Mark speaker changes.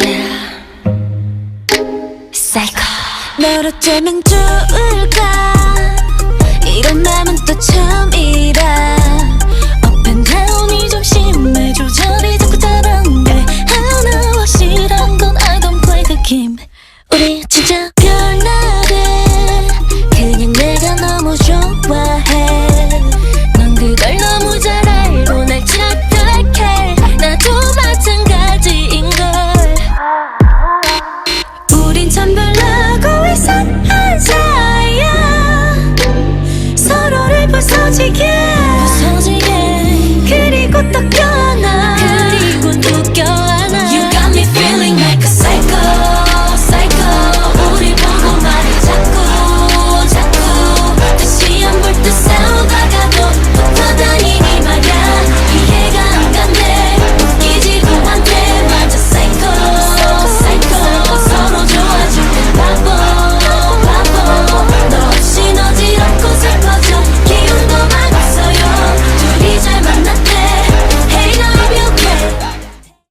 Speaker 1: yeah. 사이코 어쩌면 좋을까? 이런 마음은 또 처음이라. Up and down이 좀 심해. 조절이 자꾸 따라온 하나 확실한 건 I don't play the game. 우리 진짜 우린 참 별나고 이상한 사이야. 서로를 부서지게